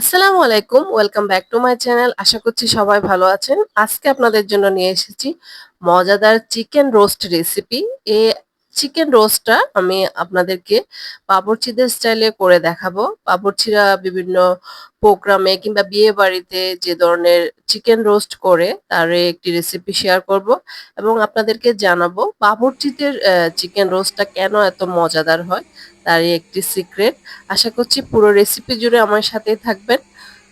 আসসালামু আলাইকুম, welcome back to my channel. আশা করছি সবাই ভালো আছেন। আজকে আপনাদের জন্য নিয়ে এসেছি মজাদার চিকেন রোস্ট রেসিপি। এই চিকেন রোস্টটা আমি আপনাদেরকে বাবুর্চিদের স্টাইলে করে দেখাবো। বাবুর্চিরা বিভিন্ন প্রোগ্রামে কিংবা বিয়ে বাড়িতে যে ধরনের চিকেন রোস্ট করে, তার একটি রেসিপি শেয়ার করব এবং আপনাদেরকে জানাব বাবুর্চিদের চিকেন রোস্টটা কেন এত মজাদার হয়, তারই একটি সিক্রেট আশা করছি পুরো রেসিপি জুড়ে আমার সাথেই থাকবেন।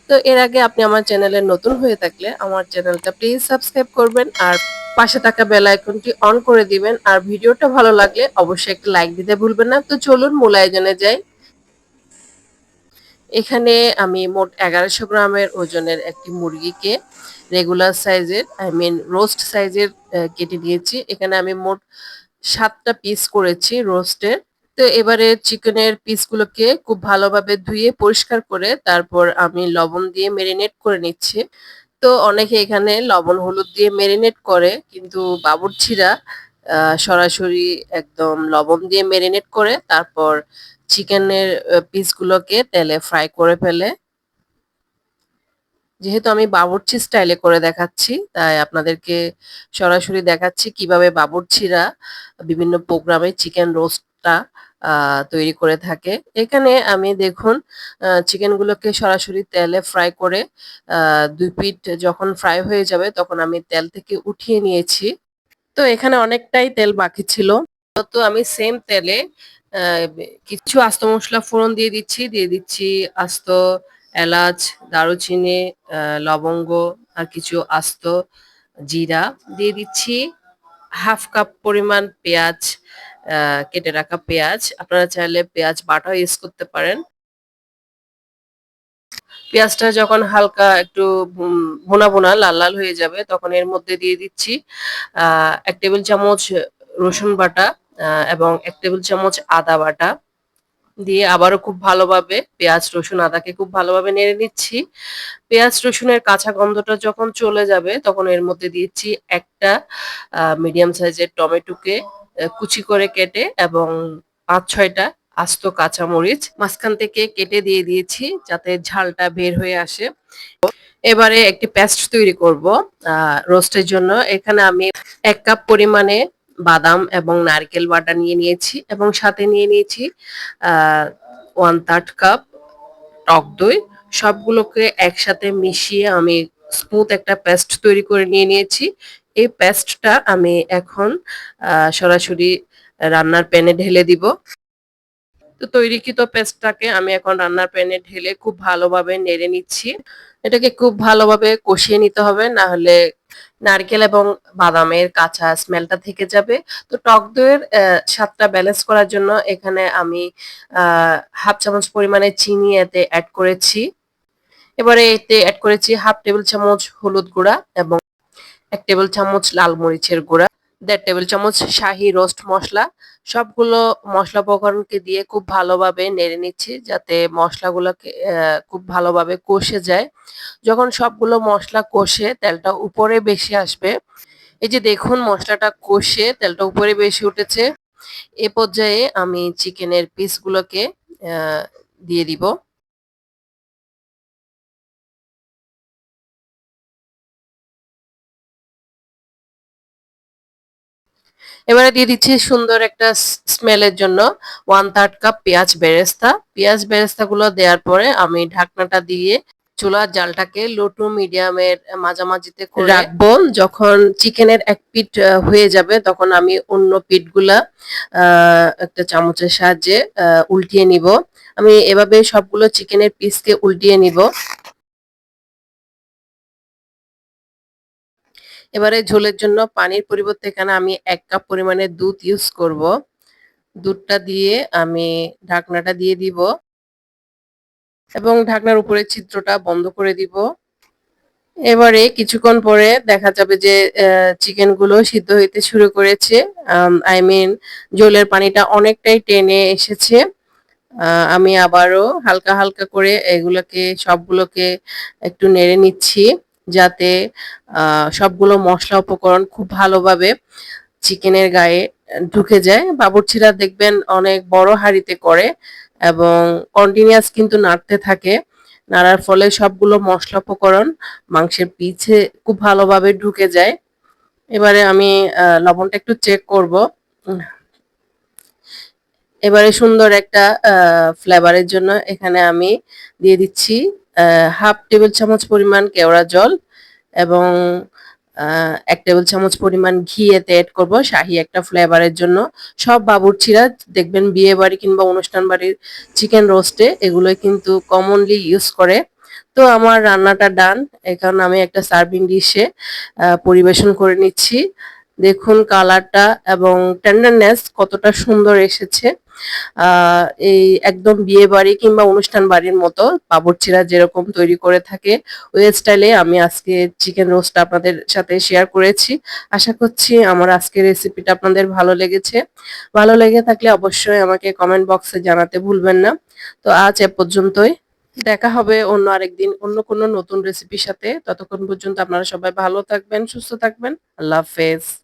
তো এর আগে আপনি আমার চ্যানেলে নতুন হয়ে থাকলে আমার চ্যানেলটা প্লিজ সাবস্ক্রাইব করবেন আর পাশে থাকা বেল আইকনটি অন করে দিবেন। আর ভিডিওটা ভালো লাগলে অবশ্যই একটা লাইক দিতে ভুলবেন না। তো চলুন মূল আয়োজনে যাই। এখানে আমি মোট এগারোশো গ্রামের ওজনের একটি মুরগিকে রেগুলার সাইজের আই মিন রোস্ট সাইজের কেটে নিয়েছি। এখানে আমি মোট সাতটা পিস করেছি রোস্টের তো এবারে চিকেনের পিসগুলোকে খুব ভালোভাবে ধুয়ে পরিষ্কার করে তারপর আমি লবণ দিয়ে মেরিনেট করে নিচ্ছি। তো অনেকে এখানে লবণ, হলুদ দিয়ে মেরিনেট করে, কিন্তু বাবুর্চিরা সরাসরি একদম লবণ দিয়ে মেরিনেট করে, তারপর চিকেনের পিসগুলোকে তেলে ফ্রাই করে ফেলে। যেহেতু আমি বাবুর্চি স্টাইলে করে দেখাচ্ছি, তাই আপনাদেরকে সরাসরি দেখাচ্ছি কীভাবে বাবুর্চিরা বিভিন্ন প্রোগ্রামে চিকেন রোস্টটা তৈরি করে থাকে। এখানে আমি দেখুন চিকেনগুলোকে সরাসরি তেলে ফ্রাই করে দুই পিঠ যখন ফ্রাই হয়ে যাবে তখন আমি তেল থেকে উঠিয়ে নিয়েছি। তো এখানে অনেকটাই তেল বাকি ছিল। তো আমি সেম তেলে কিছু আস্ত মশলা ফোড়ন দিয়ে দিচ্ছি। দিয়ে দিচ্ছি আস্ত এলাচ, দারুচিনি লবঙ্গ আর কিছু আস্ত জিরা। দিয়ে দিচ্ছি হাফ কাপ পরিমাণ পেঁয়াজ কেটে রাখা পেঁয়াজ। আপনারা চাইলে পেঁয়াজ বাটাও ইউজ করতে পারেন। পেঁয়াজটা যখন হালকা একটু ভোনা ভোনা লাল লাল হয়ে যাবে, তখন এর মধ্যে দিয়ে দিচ্ছি এক টেবিল চামচ রসুন বাটা এবং এক টেবিল চামচ আদা বাটা। দিয়ে আবারও খুব ভালোভাবে পেঁয়াজ, রসুন, আদাকে খুব ভালোভাবে নেড়ে নিচ্ছি। পেঁয়াজ, রসুনের কাঁচা গন্ধটা যখন চলে যাবে, তখন এর মধ্যে দিয়েছি একটা মিডিয়াম সাইজের টমেটোকে। কুচি করে কেটে এবং পাঁচ ছয়টা আস্ত কাঁচামরিচ মাঝখান থেকে কেটে দিয়ে দিয়েছি যাতে ঝালটা বের হয়ে আসে। এবারে একটি পেস্ট তৈরি করব রোস্টের জন্য। এখানে আমি এক কাপ পরিমাণে বাদাম এবং নারকেল বাটা নিয়ে নিয়েছি এবং সাথে নিয়ে নিয়েছি ওয়ান থার্ড কাপ টক দই। সবগুলোকে একসাথে মিশিয়ে আমি স্মুথ একটা পেস্ট তৈরি করে নিয়ে নিয়েছি। এই পেস্টটা আমি এখন সরাসরি রান্নার প্যানে ঢেলে দিব। তো তৈরিকৃত পেস্টটাকে আমি এখন রান্নার প্যানে ঢেলে খুব ভালোভাবে নেড়ে নিচ্ছি। এটাকে খুব ভালোভাবে কষিয়ে নিতে হবে, না হলে নারকেল এবং বাদামের কাঁচা স্মেলটা থেকে যাবে। তো টক দইয়ের স্বাদটা ব্যালেন্স করার জন্য এখানে আমি হাফ চামচ পরিমাণে চিনি এতে অ্যাড করেছি। এবারে এতে অ্যাড করেছি হাফ টেবিল চামচ হলুদ গুঁড়া এবং এক টেবিল চামচ লাল মরিচের গুঁড়া, দেড় টেবিল চামচ শাহি রোস্ট মশলা। সবগুলো মশলা উপকরণকে দিয়ে খুব ভালোভাবে নেড়ে নিচ্ছি যাতে মশলাগুলোকে খুব ভালোভাবে কষে যায়। যখন সবগুলো মশলা কষে তেলটা উপরে বেশি আসবে, এই যে দেখুন মশলাটা কষে তেলটা উপরে বেশি উঠেছে, এ পর্যায়ে আমি চিকেনের পিসগুলোকে দিয়ে দিব। এবারে দিয়ে দিচ্ছি সুন্দর একটা স্মেলের জন্য ওয়ান থার্ড কাপ পেঁয়াজ বেরেস্তা। পেঁয়াজ বেরেস্তা গুলো দেওয়ার পরে আমি ঢাকনাটা দিয়ে চুলার জালটাকে লো টু মিডিয়ামের মাঝামাঝিতে রাখব। যখন চিকেনের এক পিঠ হয়ে যাবে তখন আমি অন্য পিঠগুলা একটা চামচের সাহায্যে উল্টিয়ে নিব। আমি এভাবে সবগুলো চিকেনের পিসকে উল্টিয়ে নিব। এবারে ঝোলের জন্য পানির পরিবর্তে এখানে আমি এক কাপ পরিমাণে দুধ ইউজ করব। দুধটা দিয়ে আমি ঢাকনাটা দিয়ে দিব এবং ঢাকনার উপরে ছিদ্রটা বন্ধ করে দিব। এবারে কিছুক্ষণ পরে দেখা যাবে যে চিকেনগুলো সিদ্ধ হইতে শুরু করেছে। আই মিন জলের পানিটা অনেকটাই টেনে এসেছে। আমি আবারও হালকা হালকা করে এগুলোকে, সবগুলোকে একটু নেড়ে নিচ্ছি। যাতে সবগুলো মশলা উপকরণ খুব ভালোভাবে চিকেনের গায়ে ঢুকে যায়। বাবুর্চিরা দেখবেন অনেক বড় হাঁড়িতে করে এবং কন্টিনিউয়াস কিন্তু নাড়তে থাকে। নাড়ার ফলে সবগুলো মশলা উপকরণ মাংসের পিছে খুব ভালোভাবে ঢুকে যায়। এবারে আমি লবণটা একটু চেক করব। এবারে সুন্দর একটা ফ্লেভারের জন্য এখানে আমি দিয়ে দিচ্ছি হাফ টেবিল চামচ পরিমাণ কেওড়া জল এবং এক টেবিল চামচ পরিমাণ ঘি এতে অ্যাড করব শাহি একটা ফ্লেভারের জন্য। সব বাবুর্চিরা দেখবেন বিয়ে বাড়ি কিংবা অনুষ্ঠান বাড়ির চিকেন রোস্টে এগুলোই কিন্তু কমনলি ইউজ করে। তো আমার রান্নাটা ডান এখন আমি একটা সার্ভিং ডিশে পরিবেশন করে নিচ্ছি। দেখুন কালারটা এবং টেন্ডারনেস কতটা সুন্দর এসেছে। এই একদম বিয়ে বাড়ি কিংবা অনুষ্ঠান বাড়ির মতো বাবুর্চিরা যেরকম তৈরি করে থাকে, ওই স্টাইলে আমি আজকে চিকেন রোস্ট আপনাদের সাথে শেয়ার করেছি। আশা করছি আমার আজকের রেসিপিটা আপনাদের ভালো লেগেছে। ভালো লেগে থাকলে অবশ্যই আমাকে কমেন্ট বক্সে জানাতে ভুলবেন না। তো আজ এ পর্যন্তই। দেখা হবে অন্য আরেকদিন অন্য কোনো নতুন রেসিপির সাথে। ততক্ষণ পর্যন্ত আপনারা সবাই ভালো থাকবেন, সুস্থ থাকবেন। আল্লাহ হাফেজ।